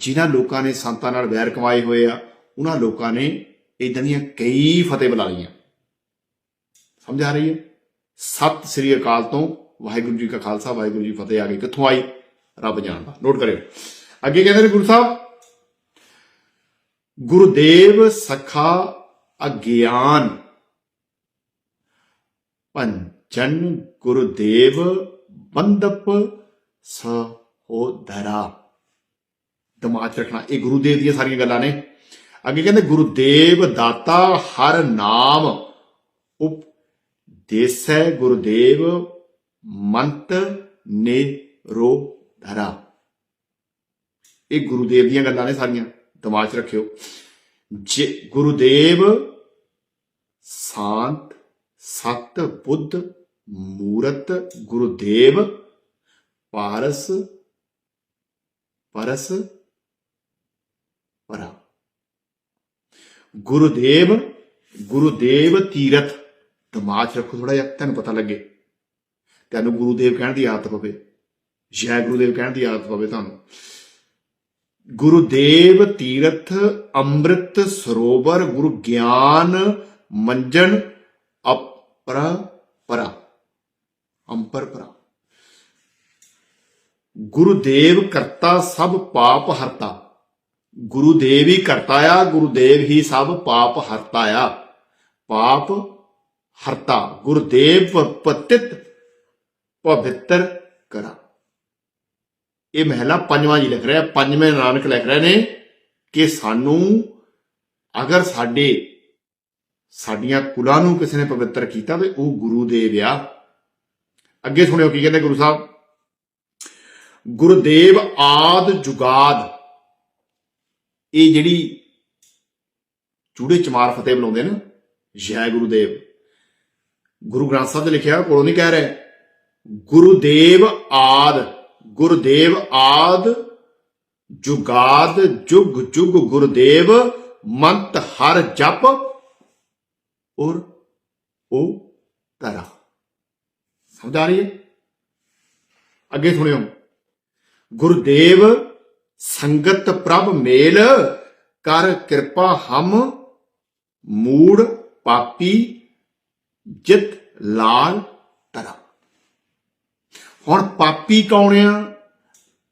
ਜਿਨ੍ਹਾਂ ਲੋਕਾਂ ਨੇ ਸੰਤਾਂ ਨਾਲ ਵੈਰ ਕਮਾਏ ਹੋਏ ਆ, ਉਹਨਾਂ ਲੋਕਾਂ ਨੇ ਇਦਾਂ ਦੀਆਂ ਕਈ ਫਤਿਹ ਬੁਲਾ ਲਈਆਂ। ਸਮਝ ਆ ਰਹੀ ਹੈ? ਸਤਿ ਸ੍ਰੀ ਅਕਾਲ ਤੋਂ ਵਾਹਿਗੁਰੂ ਜੀ ਕਾ ਖਾਲਸਾ, ਵਾਹਿਗੁਰੂ ਜੀ ਫਤਿਹ ਆ ਗਈ ਕਿੱਥੋਂ ਆਈ? ਰੱਬ ਜਾਣਦਾ, ਨੋਟ ਕਰਿਓ। ਅੱਗੇ ਕਹਿੰਦੇ ਨੇ ਗੁਰੂ ਸਾਹਿਬ, ਗੁਰਦੇਵ ਸਖਾ ਅਗਿਆਨ। ਪੰਜਨ ਗੁਰਦੇਵ ਬੰਦਪ ਸਹੋਦਰਾ। ਦਿਮਾਗ 'ਚ ਰੱਖਣਾ। ਇਹ ਗੁਰੂਦੇਵ ਦੀਆਂ ਸਾਰੀਆਂ ਗੱਲਾਂ ਨੇ। ਅੱਗੇ ਕਹਿੰਦੇ ਗੁਰਦੇਵ ਦਾਤਾ ਹਰ ਨਾਮ ਉਪ ਦੇਸੈ ਗੁਰਦੇਵ ਮੰਤ ਨੇ ਰੋ ਧਰਾ ਇਹ ਗੁਰੂਦੇਵ ਦੀਆਂ ਗੱਲਾਂ ਨੇ ਸਾਰੀਆਂ। ਦਿਮਾਗ 'ਚ ਰੱਖਿਓ। ਜੇ ਗੁਰੂਦੇਵ ਸ਼ਾਂਤ, ਸਤ ਬੁੱਧ, ਮੂਰਤ ਗੁਰੂਦੇਵ ਪਾਰਸ, ਪਰਸ ਪਰਾ ਗੁਰੂਦੇਵ ਗੁਰੂਦੇਵ ਤੀਰਥ। ਦਿਮਾਗ ਰੱਖੋ ਥੋੜਾ ਜਿਹਾ, ਤੁਹਾਨੂੰ ਪਤਾ ਲੱਗੇ। ਤੁਹਾਨੂੰ ਗੁਰੂਦੇਵ ਕਹਿਣ ਦੀ ਆਦਤ ਪਵੇ। ਜੈ ਗੁਰੂਦੇਵ ਕਹਿਣ ਦੀ ਆਦਤ ਪਵੇ ਤੁਹਾਨੂੰ। ਗੁਰੂਦੇਵ ਤੀਰਥ, ਅੰਮ੍ਰਿਤ ਸਰੋਵਰ, ਗੁਰੂ ਗਿਆਨ, ਮੰਜਨ ਅਪਰਾ ਪਰਾ ਅੰਪਰ ਪਰਾ ਗੁਰੂਦੇਵ ਕਰਤਾ ਸਭ ਪਾਪ ਹਰਤਾ। ਗੁਰੂਦੇਵ ਹੀ ਕਰਤਾ ਆ, ਗੁਰੂਦੇਵ ਹੀ ਸਭ ਪਾਪ ਹਰਤਾ ਆ। ਪਾਪ ਹਰਤਾ, ਗੁਰਦੇਵ ਪਤਿਤ ਪਵਿੱਤਰ ਕਰਾ। ਇਹ ਮਹਿਲਾ ਪੰਜਵਾਂ ਜੀ ਲਿਖ ਰਿਹਾ, ਪੰਜਵੇਂ ਨਾਨਕ ਲਿਖ ਰਹੇ ਨੇ ਕਿ ਸਾਨੂੰ ਅਗਰ ਸਾਡੇ, ਸਾਡੀਆਂ ਕੁਲਾਂ ਨੂੰ ਕਿਸੇ ਨੇ ਪਵਿੱਤਰ ਕੀਤਾ ਤੇ ਉਹ ਗੁਰੂ ਦੇਵ ਆ। ਅੱਗੇ ਸੁਣਿਓ ਕੀ ਕਹਿੰਦੇ ਗੁਰੂ ਸਾਹਿਬ? ਗੁਰਦੇਵ ਆਦ ਜੁਗਾਦ। ਇਹ ਜਿਹੜੀ ਚੂੜੇ ਚਮਾਰ ਫਤਿਹ ਬੁਲਾਉਂਦੇ ਨੇ, ਜੈ ਗੁਰੂਦੇਵ ਗੁਰੂ ਗ੍ਰੰਥ ਸਾਹਿਬ ਦੇ ਲਿਖਿਆ ਕੋਲੋਂ ਨਹੀਂ ਕਹਿ ਰਿਹਾ। ਗੁਰੂਦੇਵ ਆਦ ਗੁਰਦੇਵ ਆਦ, ਜੁਗਾਦ, ਜੁਗ ਜੁਗ ਗੁਰਦੇਵ ਮੰਤ ਹਰ ਜਪ ਔਰ ਉਹ ਤਰਾ। ਸਮਝ ਆ ਰਹੀ ਹੈ? ਅੱਗੇ ਸੁਣਿਓ। ਗੁਰਦੇਵ ਸੰਗਤ ਪ੍ਰਭ ਮੇਲ, ਕਰ ਕਿਰਪਾ ਹਮ, ਮੂੜ ਪਾਪੀ, ਜਿਤ ਲਾਲ ਤਰਾ ਹੁਣ ਪਾਪੀ ਕੌਣ ਆ?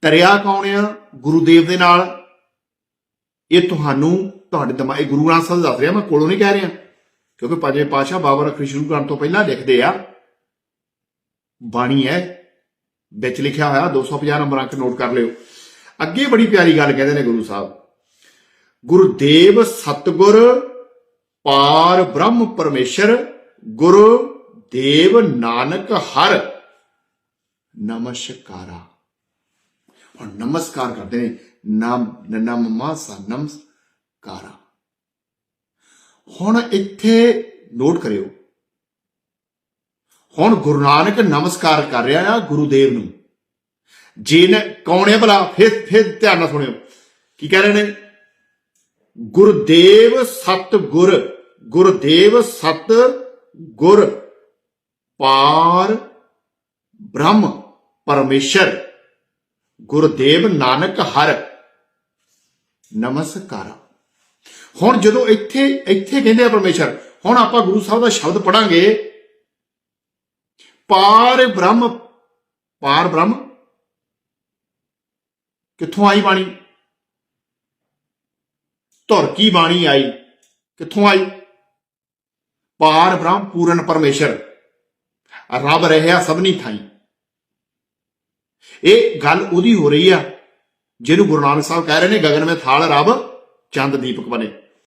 ਤਰਿਆ ਕੌਣ ਆ? ਗੁਰੂਦੇਵ ਦੇ ਨਾਲ? ਇਹ ਤੁਹਾਨੂੰ, ਤੁਹਾਡੇ ਦਿਮਾਗ ਗੁਰੂ ਗ੍ਰੰਥ ਸਾਹਿਬ ਦੱਸ ਰਿਹਾ, ਮੈਂ ਕੋਲੋਂ ਨਹੀਂ ਕਹਿ ਰਿਹਾ। ਕਿਉਂਕਿ ਪੰਜਵੇਂ ਪਾਤਸ਼ਾਹ ਬਾਬਾ ਅਖਰੀ ਸ਼ੁਰੂ ਕਰਨ ਤੋਂ ਪਹਿਲਾਂ ਲਿਖਦੇ ਆ। ਬਾਣੀ ਹੈ, ਵਿੱਚ ਲਿਖਿਆ ਹੋਇਆ 250 ਨੰਬਰ ਅੰਕ ਨੋਟ ਕਰ ਲਿਓ। ਅੱਗੇ ਬੜੀ ਪਿਆਰੀ ਗੱਲ ਕਹਿੰਦੇ ਨੇ ਗੁਰੂ ਸਾਹਿਬ। ਗੁਰਦੇਵ ਸਤਗੁਰ ਪਾਰ ਬ੍ਰਹਮ ਪਰਮੇਸ਼ਰ, ਗੁਰੂ ਦੇਵ ਨਾਨਕ ਹਰ, ਨਮਸਕਾਰਾ। ਹੁਣ ਨਮਸਕਾਰ ਕਰਦੇ ਨੇ, ਨਾਮ ਨਮਮਾ ਸਾ ਨਮਸਕਾਰਾ ਹੁਣ ਇੱਥੇ ਨੋਟ ਕਰਿਓ। ਹੁਣ ਗੁਰੂ ਨਾਨਕ ਨਮਸਕਾਰ ਕਰ ਰਿਹਾ ਆ ਗੁਰੂਦੇਵ ਨੂੰ। ਜਿਨ ਕੌਣ ਹੈ ਭਲਾ? ਫਿਰ ਫਿਰ ਧਿਆਨ ਨਾਲ ਸੁਣਿਓ। ਕੀ ਕਹਿ ਰਹੇ ਨੇ? ਗੁਰਦੇਵ ਸਤ ਗੁਰ ਗੁਰਦੇਵ ਸਤ ਗੁਰ ਪਾਰ ਬ੍ਰਹਮ ਪਰਮੇਸ਼ਰ, ਗੁਰਦੇਵ ਨਾਨਕ ਹਰ। ਨਮਸਕਾਰ। ਹੁਣ ਜਦੋਂ ਇੱਥੇ ਇੱਥੇ ਕਹਿੰਦੇ ਆ ਪਰਮੇਸ਼ਰ, ਹੁਣ ਆਪਾਂ ਗੁਰੂ ਸਾਹਿਬ ਦਾ ਸ਼ਬਦ ਪੜਾਂਗੇ। ਪਾਰ ਬ੍ਰਹਮ ਪਾਰ ਬ੍ਰਹਮ ਕਿੱਥੋਂ ਆਈ ਬਾਣੀ? ਧੁਰ ਕੀ ਬਾਣੀ ਆਈ? ਕਿੱਥੋਂ ਆਈ? ਪਾਰ ਬ੍ਰਹਮ ਪੂਰਨ ਪਰਮੇਸ਼ਰ। ਰੱਬ ਰਹਿਆ ਸਭਨੀ ਥਾਈ। ਇਹ ਗੱਲ ਉਹਦੀ ਹੋ ਰਹੀ ਆ, ਜਿਹਨੂੰ ਗੁਰੂ ਨਾਨਕ ਸਾਹਿਬ ਕਹਿ ਰਹੇ ਨੇ, ਗਗਨ ਵਿੱਚ ਥਾਲ ਰੱਬ ਚੰਦ ਦੀਪਕ ਬਣੇ।